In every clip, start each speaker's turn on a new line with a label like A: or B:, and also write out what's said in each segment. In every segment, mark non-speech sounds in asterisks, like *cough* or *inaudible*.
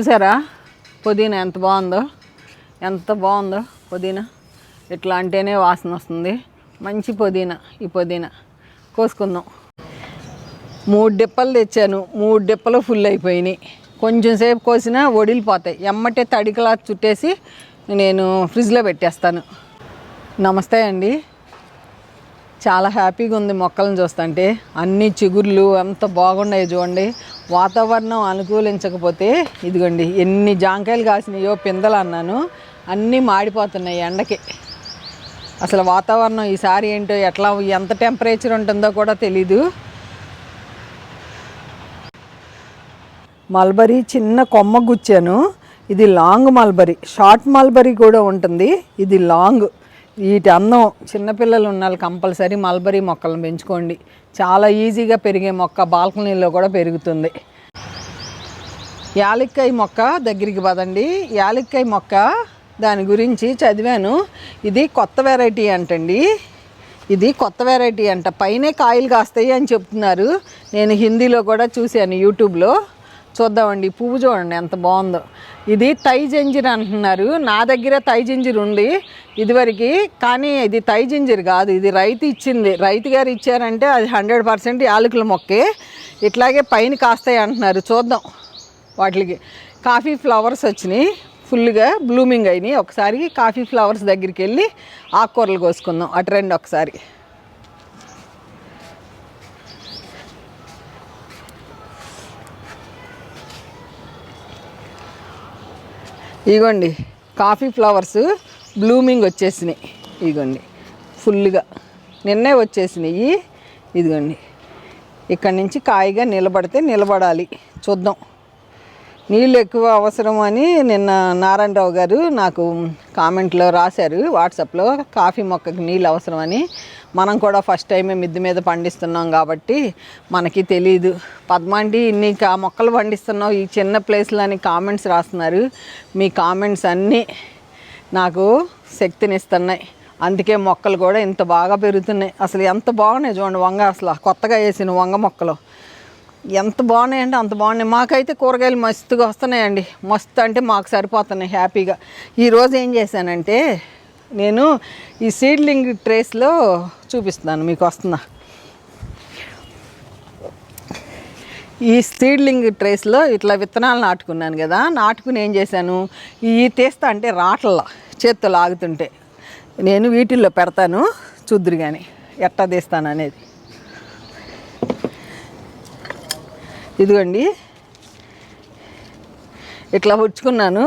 A: చూసారా? పుదీనా ఎంత బాగుందో? ఎంత బాగుందో పుదీనా. ఇట్లా అంటేనే వాసన వస్తుంది. మంచి పుదీనా ఈ పుదీనా. కోసుకుందాం. మూడు డిప్పలు తెచ్చాను. మూడు డిప్పలు ఫుల్ అయిపోయినాయి. కొంచెం సేపు కోసినా వడిలిపోతాయి ఎమ్మటే తడికలా చుట్టేసి నేను ఫ్రిడ్జ్లో పెట్టేస్తాను. నమస్తే అండి. చాలా హ్యాపీగా ఉంది మొక్కలను చూస్తుంటే. అన్ని చిగుర్లు ఎంత బాగున్నాయో చూడండి. వాతావరణం అనుకూలించకపోతే ఇదిగోండి ఎన్ని జాంకాయలు కాసినాయో పిందలు అన్నాను. అన్నీ మాడిపోతున్నాయి ఎండకి. అసలు వాతావరణం ఈసారి ఏంటో ఎట్లా ఎంత టెంపరేచర్ ఉంటుందో కూడా తెలీదు. మల్బరీ చిన్న కొమ్మ గుచ్చాను. ఇది లాంగ్ మల్బరీ షార్ట్ మల్బరీ కూడా ఉంటుంది. ఇది లాంగ్. వీటి అందం చిన్నపిల్లలు ఉన్నారు కంపల్సరీ మల్బరీ మొక్కలను పెంచుకోండి. చాలా ఈజీగా పెరిగే మొక్క బాల్కనీలో కూడా పెరుగుతుంది. యాలక్కాయ మొక్క దగ్గరికి పదండి. యాలక్కాయ మొక్క దాని గురించి చదివాను. ఇది కొత్త వెరైటీ అంటండి. ఇది కొత్త వెరైటీ అంట. పైనే కాయలు కాస్తాయి అని చెప్తున్నారు. నేను హిందీలో కూడా చూశాను యూట్యూబ్లో. చూద్దామండి. పువ్వు చూడండి ఎంత బాగుందో. ఇది తై జంజిర్ అంటున్నారు. నా దగ్గర తై జంజిర్ ఉంది ఇదివరకు కానీ ఇది తై జంజిర్ కాదు. ఇది రైతు ఇచ్చింది. రైతు గారు ఇచ్చారంటే అది హండ్రెడ్ పర్సెంట్ యాలకుల మొక్కే. ఇట్లాగే పైన కాస్తాయి అంటున్నారు. చూద్దాం వాటికి. కాఫీ ఫ్లవర్స్ వచ్చినాయి. ఫుల్గా బ్లూమింగ్ అయినాయి. ఒకసారి కాఫీ ఫ్లవర్స్ దగ్గరికి వెళ్ళి ఆకుకూరలు కోసుకుందాం. అటు రండి ఒకసారి. ఇగోండి కాఫీ ఫ్లవర్స్ బ్లూమింగ్ వచ్చేసినాయి. ఇగోండి ఫుల్గా నిన్నే వచ్చేసినాయి. ఇదిగోండి ఇక్కడి నుంచి కాయగా నిలబడితే నిలబడాలి. చూద్దాం. నీళ్ళు ఎక్కువ అవసరం అని నిన్న నారాయణరావు గారు నాకు కామెంట్లో రాశారు వాట్సాప్లో కాఫీ మొక్కకి నీళ్ళు అవసరం అని. మనం కూడా ఫస్ట్ టైమే మిద్దె మీద పండిస్తున్నాం కాబట్టి మనకి తెలియదు పద్మాంటి ఇన్ని కా మొక్కలు పండిస్తున్నావు ఈ చిన్న ప్లేస్లో అని కామెంట్స్ రాస్తున్నారు. మీ కామెంట్స్ అన్నీ నాకు శక్తినిస్తున్నాయి. అందుకే మొక్కలు కూడా ఇంత బాగా పెరుగుతున్నాయి. అసలు ఎంత బాగున్నాయి చూడండి వంగ అసలు. కొత్తగా వేసిన వంగ మొక్కలు. ఎంత బాగున్నాయంటే అంత బాగున్నాయి. మాకైతే కూరగాయలు మస్తుగా వస్తున్నాయండి. మస్తు అంటే మాకు సరిపోతున్నాయి హ్యాపీగా. ఈరోజు ఏం చేశానంటే నేను ఈ సీడ్లింగ్ ట్రేస్లో చూపిస్తున్నాను మీకు వస్తున్నా. ఈ సీడ్లింగ్ ట్రేస్లో ఇట్లా విత్తనాలు నాటుకున్నాను కదా నాటుకుని ఏం చేశాను? ఈ తీస్తా అంటే రాట్ల చేత్తో లాగుతుంటే నేను వీటిల్లో పెడతాను చూద్దురు కానీ ఎట్టా తీస్తాను అనేది ఇదిగోండి. ఇట్లా పుచ్చుకున్నాను.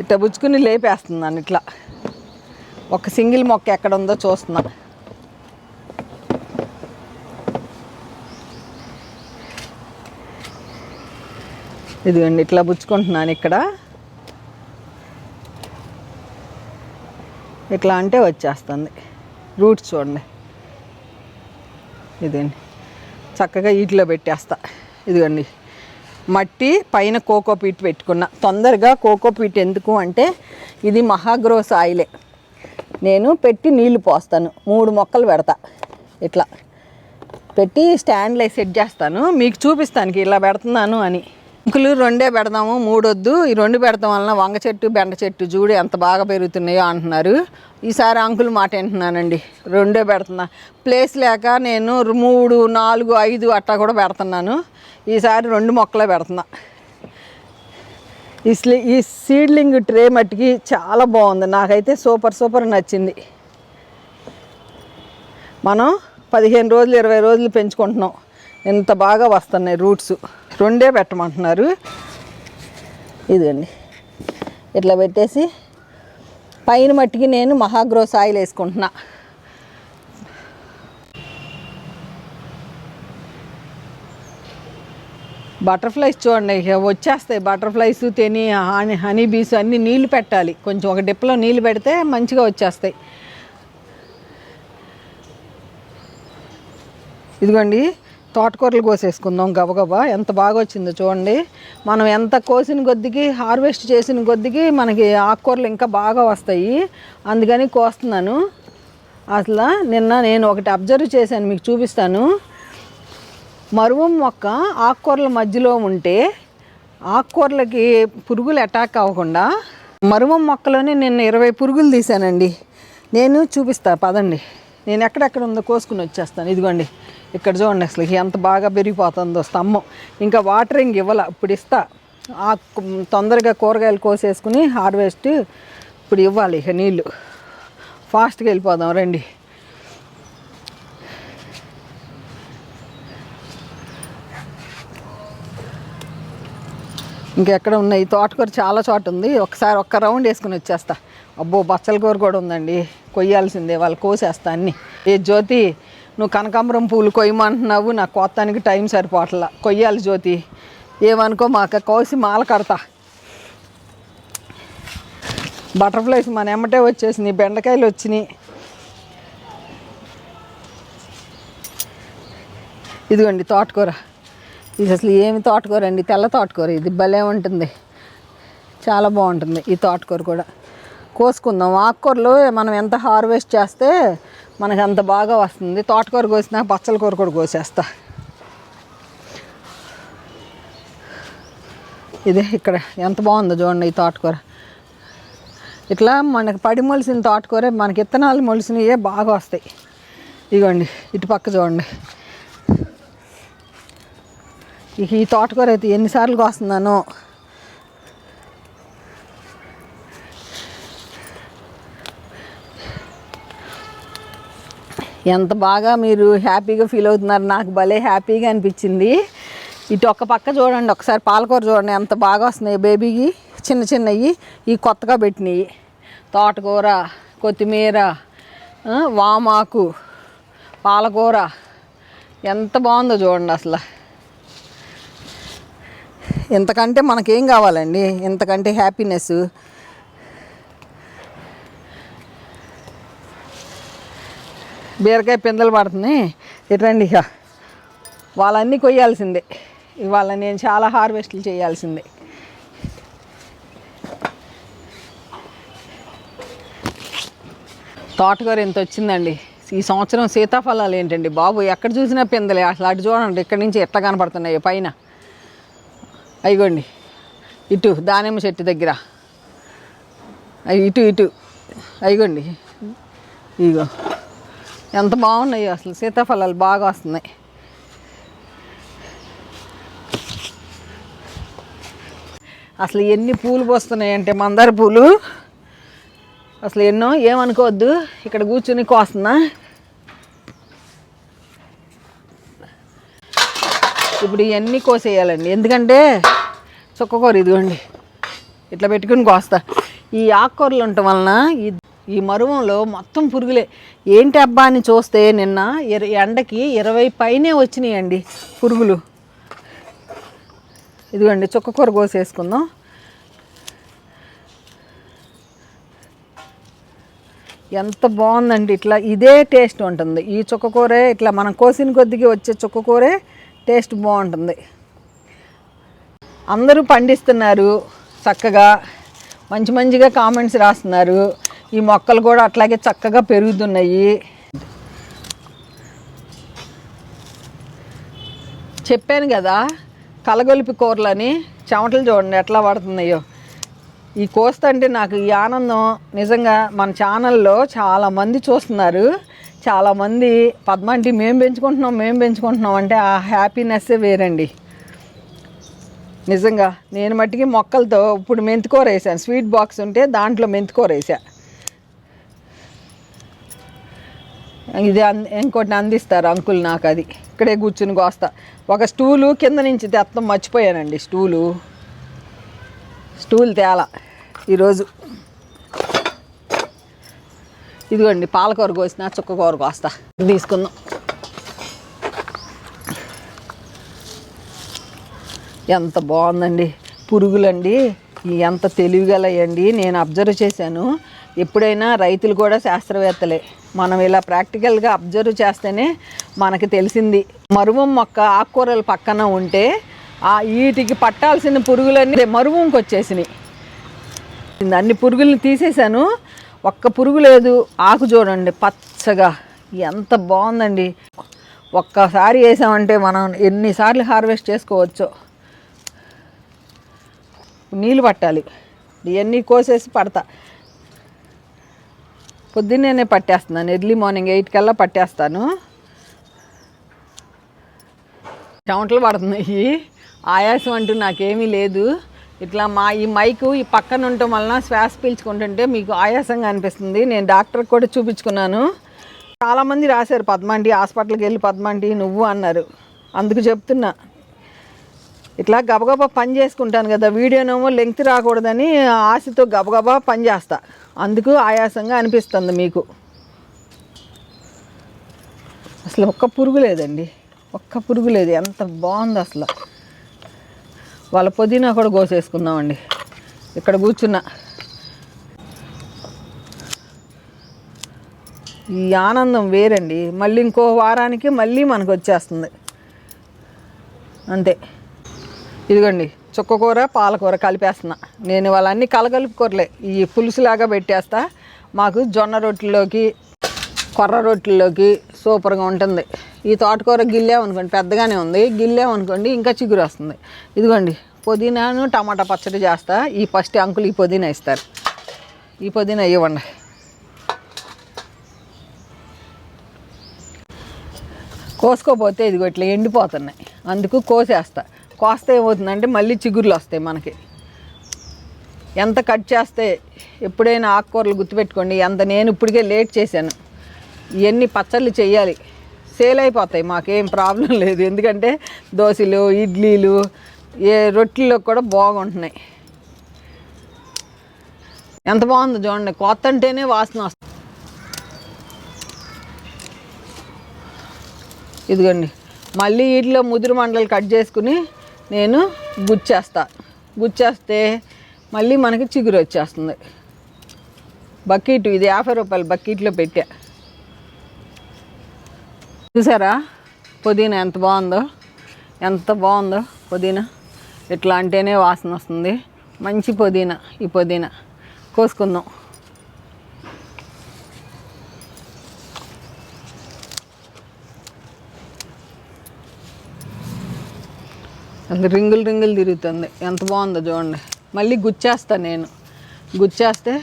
A: ఇట్లా పుచ్చుకుని లేపేస్తున్నాను ఇట్లా. ఒక సింగిల్ మొక్క ఎక్కడ ఉందో చూస్తున్నా. ఇదిగోండి ఇట్లా పుచ్చుకుంటున్నాను ఇక్కడ. ఇట్లా అంటే వచ్చేస్తుంది. రూట్స్ చూడండి. ఇదండి చక్కగా వీటిలో పెట్టేస్తా. ఇదిగోండి. మట్టి పైన కోకో పీట్ పెట్టుకున్న. తొందరగా కోకో పీట్ ఎందుకు అంటే ఇది మహాగ్రోస్ ఆయిలే. నేను పెట్టి నీళ్ళు పోస్తాను. మూడు మొక్కలు పెడతా. ఇట్లా. పెట్టి స్టాండ్లో సెట్ చేస్తాను. మీకు చూపిస్తాను ఇలా పెడుతున్నాను అని. అంకులు రెండే పెడదాము మూడొద్దు. ఈ రెండు పెడతాం వలన వంగ చెట్టు బెండ చెట్టు చూడు ఎంత బాగా పెరుగుతున్నాయో అంటున్నారు. ఈసారి అంకుల్ మాట వింటున్నానండి. రెండే పెడుతున్నా. ప్లేస్ లేక నేను మూడు నాలుగు ఐదు అట్టా కూడా పెడుతున్నాను. ఈసారి రెండు మొక్కలే పెడుతున్నా. ఈ స్లీ ఈ సీడ్లింగ్ ట్రే మట్టికి చాలా బాగుంది. నాకైతే సూపర్ సూపర్ నచ్చింది. మనం పదిహేను రోజులు ఇరవై రోజులు పెంచుకుంటున్నాం. ఎంత బాగా వస్తున్నాయి రూట్స్. రెండే పెట్టమంటున్నారు. ఇదిగండి. ఇట్లా పెట్టేసి పైన మట్టికి నేను మహాగ్రోస్ ఆయిల్ వేసుకుంటున్నా. బటర్ఫ్లైస్ చూడండి వచ్చేస్తాయి బటర్ఫ్లైస్ తెని హనీ హనీ బీస్ అన్నీ నీళ్ళు పెట్టాలి. కొంచెం ఒక డిప్లో నీళ్ళు పెడితే మంచిగా వచ్చేస్తాయి. ఇదిగోండి. తోటకూరలు కోసేసుకుందాం గబగబా. ఎంత బాగా వచ్చిందో చూడండి. మనం ఎంత కోసిన కొద్దికి హార్వెస్ట్ చేసిన కొద్దికి మనకి ఆకుకూరలు ఇంకా బాగా వస్తాయి. అందుకని కోస్తున్నాను. అసలు నిన్న నేను ఒకటి అబ్జర్వ్ చేశాను మీకు చూపిస్తాను. మరువం మొక్క ఆకుకూరల మధ్యలో ఉంటే ఆకుకూరలకి పురుగులు అటాక్ అవ్వకుండా మరువం మొక్కలోనే నిన్న ఇరవై పురుగులు తీశానండి. నేను చూపిస్తా పదండి. నేను ఎక్కడెక్కడ ఉందో కోసుకుని వచ్చేస్తాను. ఇదిగోండి. ఇక్కడ చూడండి అసలు ఎంత బాగా పెరిగిపోతుందో స్తంభం. ఇంకా వాటరింగ్ ఇవ్వాల ఇప్పుడు ఇస్తా. ఆ తొందరగా కూరగాయలు కోసేసుకుని హార్వెస్ట్ ఇప్పుడు ఇవ్వాలి ఇక నీళ్ళు. ఫాస్ట్గా వెళ్ళిపోదాం రండి. ఇంకెక్కడ ఉన్నాయి? తోటకూర చాలా చోట ఉంది. ఒకసారి ఒక్క రౌండ్ వేసుకుని వచ్చేస్తా. అబ్బో బచ్చల కూర కూడా ఉందండి. కొయ్యాల్సిందే వాళ్ళు కోసేస్తా అన్ని. ఏ జ్యోతి నువ్వు కనకాంబరం పూలు కొయ్యమంటున్నావు నాకు కొత్తానికి టైం సరిపోవట్లా. కొయ్యాలి జ్యోతి. ఏమనుకో మాక కోసి మాల కడతా. బటర్ఫ్లైస్ మన ఎమ్మటే వచ్చేసినాయి బెండకాయలు వచ్చినాయి. ఇదిగోండి తోటకూర. ఇది అసలు ఏమి తోటకూర అండి? తెల్ల తోటకూర ఇది. భలే ఉంటుంది. చాలా బాగుంటుంది ఈ తోటకూర కూడా. కోసుకుందాం. ఆకుకూరలు మనం ఎంత హార్వెస్ట్ చేస్తే మనకు అంత బాగా వస్తుంది. తోటకూర కోసినా పచ్చల కూర కూడా కోసేస్తా. ఇదే ఇక్కడ ఎంత బాగుందో చూడండి ఈ తోటకూర. ఇట్లా మనకు పడి మొలిసిన తోటకూర మనకి ఇత్తనాలు మొలిసినవే బాగా వస్తాయి. ఇదిగోండి ఇటు పక్క చూడండి. ఈ తోటకూర అయితే ఎన్నిసార్లు కోస్తున్నానో ఎంత బాగా మీరు హ్యాపీగా ఫీల్ అవుతున్నారు. నాకు భలే హ్యాపీగా అనిపించింది. ఇటు ఒక్క పక్క చూడండి ఒకసారి పాలకూర చూడండి ఎంత బాగా వస్తున్నాయి బేబీకి. చిన్న చిన్నవి ఈ కొత్తగా పెట్టినవి తోటకూర కొత్తిమీర వామాకు పాలకూర ఎంత బాగుందో చూడండి అసలు. ఇంతకంటే మనకేం కావాలండి? ఇంతకంటే హ్యాపీనెస్ బీరకాయ పిందెలు పడుతున్నాయి. ఇటండి ఇక. వాళ్ళన్నీ కొయ్యాల్సిందే. ఇవాళ నేను చాలా హార్వెస్ట్లు చేయాల్సిందే. తోటకూర ఎంత వచ్చిందండి? ఈ సంవత్సరం సీతాఫలాలు ఏంటండి బాబు? ఎక్కడ చూసినా పిందలే. అసలు అటు చూడండి ఇక్కడి నుంచి ఎట్లా కనపడుతున్నాయి పైన. అయిగోండి ఇటు దానిమ్మ చెట్టు దగ్గర. ఇటు ఇటు. అయిగోండి ఇగో. ఎంత బాగున్నాయో అసలు సీతాఫలాలు బాగా వస్తున్నాయి. అసలు ఎన్ని పూలు పోస్తున్నాయి అంటే మందార పూలు. అసలు ఎన్నో ఏమనుకోవద్దు ఇక్కడ కూర్చుని కోస్తున్నా. ఇప్పుడు ఇవన్నీ కోసేయాలండి. ఎందుకంటే చుక్కకూర ఇదిగోండి ఇట్లా పెట్టుకుని కోస్తా. ఈ ఆకుకూరలు ఉండటం వలన ఈ ఈ మరువంలో మొత్తం పురుగులే. ఏంటి అబ్బా అని చూస్తే నిన్న ఇర ఎండకి ఇరవై పైనే వచ్చినాయండి పురుగులు. ఇదిగోండి చుక్కకూర కోసేసుకుందాం. ఎంత బాగుందండి ఇట్లా ఇదే టేస్ట్ ఉంటుంది. ఈ చుక్కకూరే ఇట్లా మనం కోసిన కొద్దికి వచ్చే చుక్కకూరే టేస్ట్ బాగుంటుంది. అందరూ పండిస్తున్నారు చక్కగా. మంచి మంచిగా కామెంట్స్ రాస్తున్నారు. ఈ మొక్కలు కూడా అట్లాగే చక్కగా పెరుగుతున్నాయి. చెప్పాను కదా కలగొలిపి కూరలని చెమటలు చూడండి ఎట్లా పడుతున్నాయో. ఈ కోస్తంటే నాకు ఈ ఆనందం. నిజంగా మన ఛానల్లో చాలామంది చూస్తున్నారు. చాలామంది పద్మాంటి మేము పెంచుకుంటున్నాం మేము పెంచుకుంటున్నాం అంటే ఆ హ్యాపీనెస్సే వేరండి. నిజంగా నేను మట్టికి మొక్కలతో ఇప్పుడు మెంతికూర వేసాను. స్వీట్ బాక్స్ ఉంటే దాంట్లో మెంతికూర వేసాను ఇది అన్ ఇంకోటిని అందిస్తారు అంకుల్ నాకు అది. ఇక్కడే కూర్చుని కోస్తా. ఒక స్టూలు కింద నుంచి తెత్తం మర్చిపోయానండి స్టూలు. స్టూల్ తేల ఈరోజు. ఇదిగోండి పాలకూర కోసిన చుక్కకూర కోస్తా. తీసుకుందాం. ఎంత బాగుందండి. పురుగులండి. ఎంత తెలివిగలయండి. నేను అబ్జర్వ్ చేశాను. ఎప్పుడైనా రైతులు కూడా శాస్త్రవేత్తలే. మనం ఇలా ప్రాక్టికల్గా అబ్జర్వ్ చేస్తేనే మనకి తెలిసింది. మరువం మొక్క ఆకుకూరలు పక్కన ఉంటే ఆ వీటికి పట్టాల్సిన పురుగులన్నీ మరువంకి వచ్చేసినాయి. అన్ని పురుగుల్ని తీసేశాను. ఒక్క పురుగు లేదు. ఆకు చూడండి పచ్చగా. ఎంత బాగుందండి. ఒక్కసారి వేసామంటే మనం ఎన్నిసార్లు హార్వెస్ట్ చేసుకోవచ్చో. నీళ్ళు పట్టాలి. ఇవన్నీ కోసేసి పడతా. పొద్దున్నేనే పట్టేస్తున్నాను. ఎర్లీ మార్నింగ్ ఎయిట్ కల్లా పట్టేస్తాను. చెమటలు పడుతున్నాయి. ఆయాసం అంటూ నాకేమీ లేదు. ఇట్లా మా ఈ మైకు ఈ పక్కన ఉండటం వలన శ్వాస పీల్చుకుంటుంటే మీకు ఆయాసంగా అనిపిస్తుంది. నేను డాక్టర్ కూడా చూపించుకున్నాను. చాలామంది రాశారు పద్మాంటి హాస్పిటల్కి వెళ్ళి పద్మాంటి నువ్వు అన్నారు. అందుకు చెప్తున్నా. ఇట్లా గబగబా పని చేసుకుంటాను కదా వీడియోనేమో లెంగ్త్ రాకూడదని ఆశతో గబగబా పని చేస్తా. అందుకు ఆయాసంగా అనిపిస్తుంది మీకు. అసలు ఒక్క పురుగు లేదండి. ఒక్క పురుగు లేదు. ఎంత బాగుంది అసలు. వాళ్ళ పుదీనా కూడా కోసేసుకుందామండి. ఇక్కడ కూర్చున్నా. ఈ ఆనందం వేరండి. మళ్ళీ ఇంకో వారానికి మళ్ళీ మనకు వచ్చేస్తుంది. అంతే. ఇదిగోండి చుక్కకూర పాలకూర కలిపేస్తున్నా. నేను వాళ్ళన్నీ కలగలుపుకూరలే ఈ పులుసులాగా పెట్టేస్తా. మాకు జొన్న రొట్టెలోకి కొర్ర రొట్టెల్లోకి సూపర్గా ఉంటుంది. ఈ తోటకూర గిల్లేమనుకోండి పెద్దగానే ఉంది. గిల్లేమనుకోండి ఇంకా చిగురు వస్తుంది. ఇదిగోండి పుదీనాను టమాటా పచ్చడి చేస్తా. ఈ ఫస్ట్ అంకులు ఈ పుదీనా ఇస్తారు. ఈ పుదీనా ఇవ్వండి. కోసుకోపోతే ఇదిగో ఇట్లా ఎండిపోతున్నాయి. అందుకు కోసేస్తా. కోస్తే ఏమవుతుందంటే మళ్ళీ చిగుర్లు వస్తాయి మనకి. ఎంత కట్ చేస్తే ఎప్పుడైనా ఆకుకూరలు గుర్తుపెట్టుకోండి ఎంత నేను ఇప్పటికే లేట్ చేశాను. ఇవన్నీ పచ్చళ్ళు చేయాలి. సేల్ అయిపోతాయి మాకేం ప్రాబ్లం లేదు. ఎందుకంటే దోశలు ఇడ్లీలు ఏ రొట్టెల్లో కూడా బాగుంటున్నాయి. ఎంత బాగుందో చూడండి కొత్త అంటేనే వాసన వస్తుంది. ఇదిగోండి మళ్ళీ వీటిలో ముదురు మండలు కట్ చేసుకుని నేను గుచ్చేస్తా. గుచ్చేస్తే మళ్ళీ మనకి చిగురు వచ్చేస్తుంది. బకెట్ ఇది యాభై రూపాయలు బకెట్లో పెట్టా. చూసారా? పుదీనా ఎంత బాగుందో? ఎంత బాగుందో పుదీనా. ఇట్లా అంటేనే వాసన వస్తుంది. మంచి పుదీనా ఈ పుదీనా. కోసుకుందాం. రింగులు రింగులు తిరుగుతుంది. ఎంత బాగుందో చూడండి. మళ్ళీ గుచ్చేస్తా నేను. గుచ్చేస్తే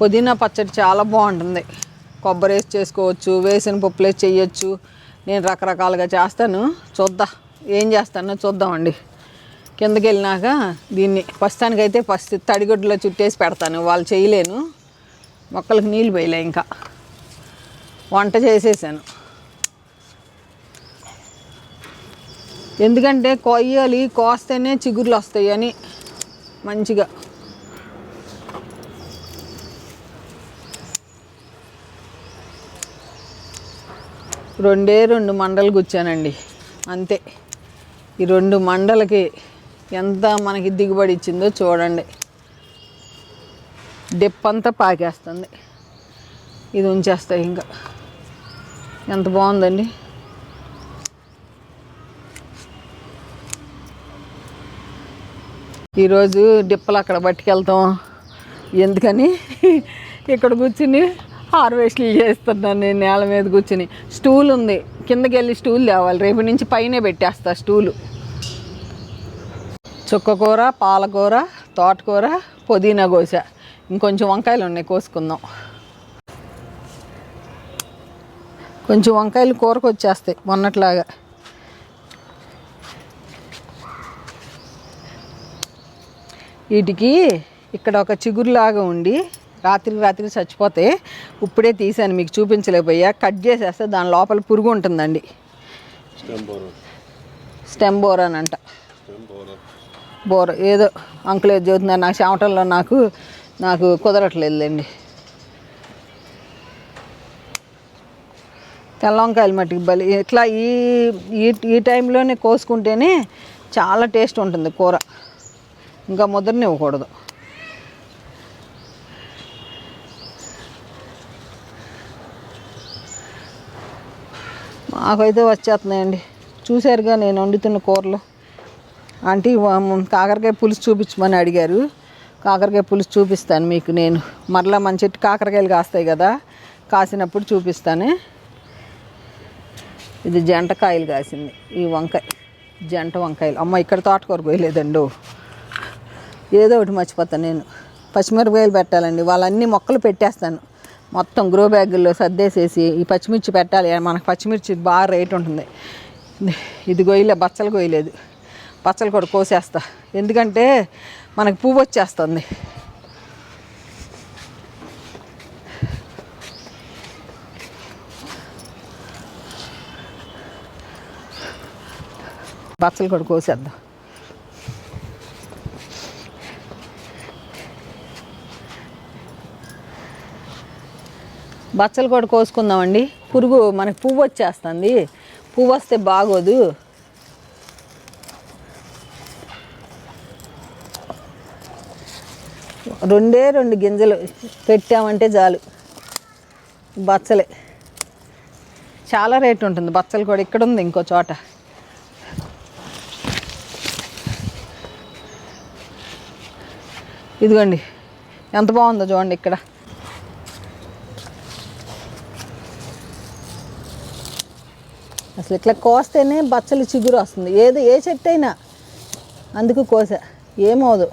A: పుదీనా పచ్చడి చాలా బాగుంటుంది. కొబ్బరి వేసి చేసుకోవచ్చు వేసిన పప్పులు వేసి చేయొచ్చు. నేను రకరకాలుగా చేస్తాను. చూద్దాం ఏం చేస్తానో చూద్దామండి. కిందకి వెళ్ళినాక దీన్ని ప్రస్తుతానికైతే ఫస్ట్ తడిగుడ్డలో చుట్టేసి పెడతాను. వాళ్ళు చేయలేను. మొక్కలకు నీళ్ళు పోయలే ఇంకా. వంట చేసేసాను. ఎందుకంటే కొయ్యాలి కోస్తేనే చిగుర్లు వస్తాయి అని మంచిగా. రెండే రెండు మండలు గుచ్చానండి అంతే. ఈ రెండు మండలకి ఎంత మనకి దిగుబడి ఇచ్చిందో చూడండి. డెప్ అంతా పాకేస్తుంది. ఇది ఉంచేస్తాయి ఇంకా. ఎంత బాగుందండి? ఈరోజు డిప్పలు అక్కడ పట్టుకెళ్తాం. ఎందుకని? ఇక్కడ కూర్చుని హార్వెస్ట్లు చేస్తున్నాను నేను నేల మీద కూర్చుని. స్టూల్ ఉంది. కిందకి వెళ్ళి స్టూల్ తేవాలి. రేపు నుంచి పైనే పెట్టేస్తా స్టూలు. చుక్కకూర పాలకూర తోటకూర పుదీనా కోస ఇంకొంచెం వంకాయలు ఉన్నాయి కోసుకుందాం. కొంచెం వంకాయలు కూరకు వచ్చేస్తాయి మొన్నట్లాగా. వీటికి ఇక్కడ ఒక చిగురులాగా ఉండి రాత్రికి రాత్రికి చచ్చిపోతే ఇప్పుడే తీసాను మీకు చూపించలేకపోయా. కట్ చేసేస్తే దాని లోపల పురుగు ఉంటుందండి. Stem bore. అని అంట. బోర్. ఏదో అంకుల్ ఏదో చదువుతున్నారు నాకు చెమటల్లో నాకు నాకు కుదరట్లేదులేండి. తెల్ల వంకాయలు మట్టికి బలి ఇట్లా ఈ ఈ టైంలోనే కోసుకుంటేనే చాలా టేస్ట్ ఉంటుంది కూర. ఇంకా ముద్రని ఇవ్వకూడదు. మాకైతే వచ్చేస్తున్నాయండి. చూశారుగా నేను వండుతున్న కూరలు. ఆంటీ కాకరకాయ పులుసు చూపించమని అడిగారు. కాకరకాయ పులుసు చూపిస్తాను మీకు నేను. మరలా మన చెట్టు కాకరకాయలు కాస్తాయి కదా కాసినప్పుడు చూపిస్తాను. ఇది జంట కాయలు కాసింది ఈ వంకాయ జంట వంకాయలు. అమ్మ ఇక్కడ తోటకూర పోయలేదండు ఏదో ఒకటి మర్చిపోతాను నేను. పచ్చిమిరపకాయలు పెట్టాలండి. వాళ్ళన్ని మొక్కలు పెట్టేస్తాను. మొత్తం గ్రో బ్యాగుల్లో సర్దేసేసి ఈ పచ్చిమిర్చి పెట్టాలి. మనకు పచ్చిమిర్చి బాగా రేట్ ఉంటుంది. ఇది గొయ్యలే బచ్చలు గొయ్యలేదు బచ్చలు కూడా కోసేస్తా. ఎందుకంటే మనకి పువ్వు వచ్చేస్తుంది. బచ్చలు కూడా కోసేద్దాం. బచ్చలు కూడా కోసుకుందామండి. పురుగు మనకి పువ్వు వచ్చేస్తుంది. పువ్వు వస్తే బాగోదు. రెండే రెండు గింజలు పెట్టామంటే చాలు. బచ్చలే. చాలా రేటు ఉంటుంది. బచ్చలు కూడా ఇక్కడ ఉంది ఇంకో చోట. ఇదిగోండి. ఎంత బాగుందో చూడండి ఇక్కడ. అసలు ఇట్లా కోస్తేనే బచ్చలు చిగురు వస్తుంది. ఏది ఏ చెట్టు అయినా అందుకు కోసా. ఏమవదు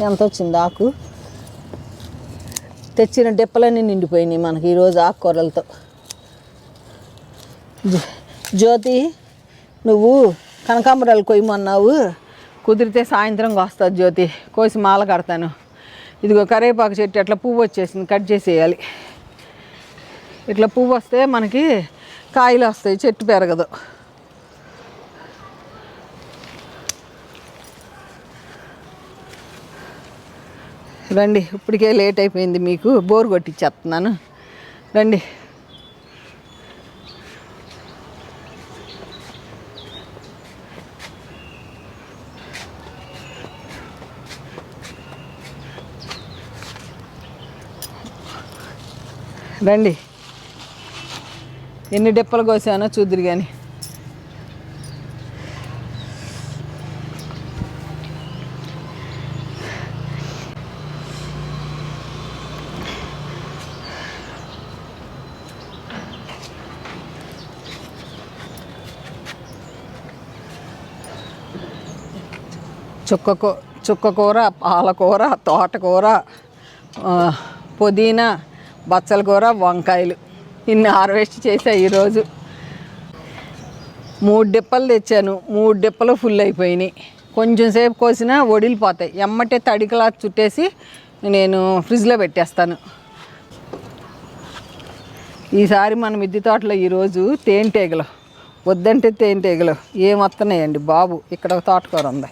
A: ఎంత వచ్చింది ఆకు? తెచ్చిన డిప్పలన్నీ నిండిపోయినాయి మనకి ఈరోజు ఆకుకూరలతో జ్యోతి నువ్వు కనకాంబరాలు కొయ్యమన్నావు. కుదిరితే సాయంత్రం వస్తుంది జ్యోతి. కోసి మాల కడతాను. ఇదిగో కరివేపాకు చెట్టు అట్లా పువ్వు వచ్చేసింది. కట్ చేసేయాలి. ఇట్లా పువ్వు వస్తే మనకి కాయలు వస్తాయి చెట్టు పెరగదు. రండి ఇప్పటికే లేట్ అయిపోయింది మీకు బోర్ కొట్టించేస్తున్నాను రండి. రండి. ఎన్ని డెప్పలు కోసానో చూద్దరు కానీ చుక్కకూ చుక్కకూర పాలకూర తోటకూర పుదీనా బచ్చల కూర వంకాయలు. ఇన్ని హార్వెస్ట్ చేసా ఈరోజు. మూడు డిప్పలు తెచ్చాను. మూడు డిప్పలు ఫుల్ అయిపోయినాయి. కొంచెం సేపు కోసినా వడిలిపోతాయి ఎమ్మటే తడికలా చుట్టేసి నేను ఫ్రిడ్జ్లో పెట్టేస్తాను. ఈసారి మన మిద్దె తోటలో ఈరోజు తేనెటీగలు. వద్దంటే తేనెటీగలు. ఏం వస్తున్నాయండి బాబు? ఇక్కడ ఒక తోటకూర ఉంది.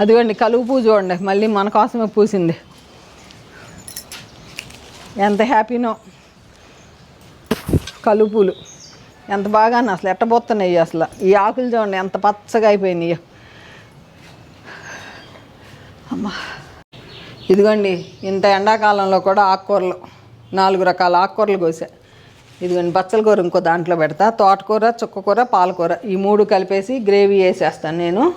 A: అదిగోండి కలువు పువ్వు చూడండి. మళ్ళీ మన కోసమే పూసింది. ఎంత హ్యాపీనో. కలువు పూలు. ఎంత బాగా అసలు ఎట్టబోతున్నాయి అసలు. ఈ ఆకులు చూడండి ఎంత పచ్చగా అయిపోయినాయి. అమ్మా. ఇదిగోండి ఇంత ఎండాకాలంలో కూడా ఆకుకూరలు నాలుగు రకాల ఆకుకూరలు కోసా. ఇదిగోండి బచ్చల కూర ఇంకో దాంట్లో పెడతా. తోటకూర చుక్కకూర పాలకూర. ఈ మూడు కలిపేసి గ్రేవీ వేసేస్తాను నేను.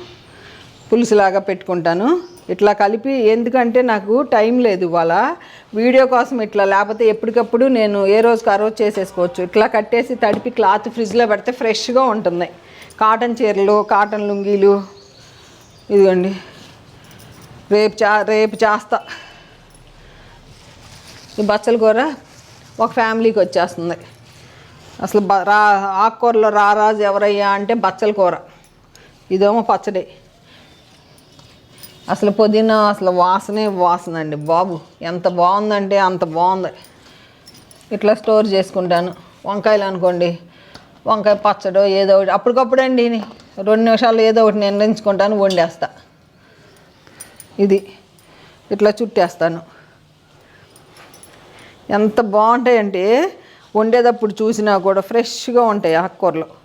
A: పులుసులాగా పెట్టుకుంటాను. ఇట్లా కలిపి ఎందుకంటే నాకు టైం లేదు ఇవాళ. వీడియో కోసం ఇట్లా లేకపోతే ఎప్పటికప్పుడు నేను ఏ రోజుకి ఆ రోజు చేసేసుకోవచ్చు. ఇట్లా కట్టేసి తడిపి క్లాత్ ఫ్రిడ్జ్లో పెడితే ఫ్రెష్గా ఉంటుంది. కాటన్ చీరలు కాటన్ లుంగీలు ఇదిగోండి. రేపు చా రేపు చేస్తా. ఈ బచ్చల కూర ఒక ఫ్యామిలీకి వచ్చేస్తుంది. అసలు బ రా ఆకుకూరలో రారాజు ఎవరయ్యా అంటే బచ్చల కూర. ఇదేమో పచ్చడి. అసలు పుదీనా అసలు వాసనే వాసన అండి బాబు. ఎంత బాగుందంటే అంత బాగుంది. ఇట్లా స్టోర్ చేసుకుంటాను. వంకాయలు అనుకోండి వంకాయ పచ్చడో ఏదో ఒకటి. అప్పటికప్పుడు అండి రెండు నిమిషాలు ఏదో ఒకటి నిర్ణయించుకుంటాను వండేస్తా. ఇది. ఇట్లా చుట్టేస్తాను. ఎంత బాగుంటాయంటే వండేటప్పుడు చూసినా కూడా ఫ్రెష్గా ఉంటాయి ఆకుకూరలు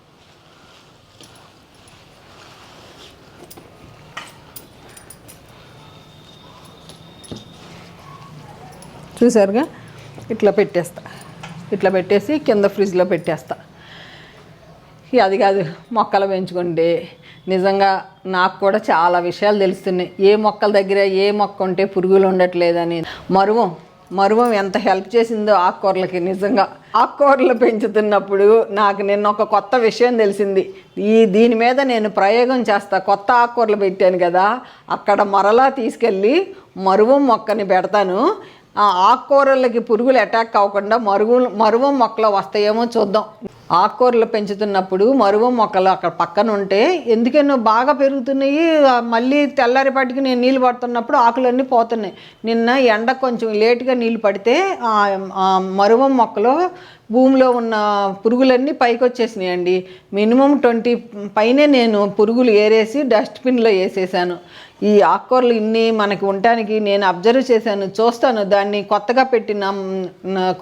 A: చూసారుగా ఇట్లా పెట్టేస్తా. ఇట్లా పెట్టేసి కింద ఫ్రిడ్జ్లో పెట్టేస్తా. అది కాదు మొక్కలు పెంచుకుంటే. నిజంగా నాకు కూడా చాలా విషయాలు తెలుస్తున్నాయి. ఏ మొక్కల దగ్గర ఏ మొక్క ఉంటే పురుగులు ఉండట్లేదని. మరువం మరువం ఎంత హెల్ప్ చేసిందో ఆకుకూరలకి నిజంగా. ఆకుకూరలు పెంచుతున్నప్పుడు నాకు నిన్న ఒక కొత్త విషయం తెలిసింది. ఈ దీని మీద నేను ప్రయోగం చేస్తా. కొత్త ఆకుకూరలు పెట్టాను కదా అక్కడ మరలా తీసుకెళ్ళి మరువం మొక్కని పెడతాను. ఆకుకూరలకి పురుగులు అటాక్ అవ్వకుండా మరుగు మరువం మొక్కలు వస్తాయేమో చూద్దాం. ఆకుకూరలు పెంచుతున్నప్పుడు మరువం మొక్కలు అక్కడ పక్కన ఉంటే ఎందుకనో బాగా పెరుగుతున్నాయి. మళ్ళీ తెల్లారిపాటికి నేను నీళ్ళు పడుతున్నప్పుడు ఆకులన్నీ పోతున్నాయి. నిన్న ఎండ కొంచెం లేటుగా నీళ్ళు పడితే ఆ మొక్కలు మరువం మొక్కలో భూమిలో ఉన్న పురుగులన్నీ పైకి వచ్చేసినాయండి మినిమం ట్వంటీ పైనే నేను పురుగులు ఏరేసి డస్ట్బిన్లో వేసేసాను ఈ ఆకుకూరలు ఇన్ని మనకి ఉండటానికి నేను అబ్జర్వ్ చేశాను చూస్తాను. దాన్ని కొత్తగా పెట్టిన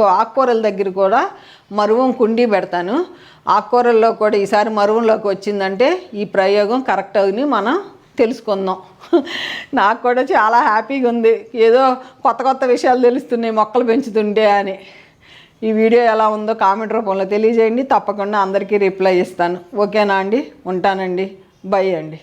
A: ఆకుకూరల దగ్గర కూడా మరువం కుండీ పెడతాను. ఆకుకూరల్లో కూడా ఈసారి మరువంలోకి వచ్చిందంటే ఈ ప్రయోగం కరెక్ట్ అని మనం తెలుసుకుందాం. *laughs* నాకు కూడా చాలా హ్యాపీగా ఉంది. ఏదో కొత్త కొత్త విషయాలు తెలుస్తున్నాయి మొక్కలు పెంచుతుంటే అని. ఈ వీడియో ఎలా ఉందో కామెంట్ రూపంలో తెలియజేయండి. తప్పకుండా అందరికీ రిప్లై ఇస్తాను. ఓకేనా అండి? ఉంటానండి. బై అండి.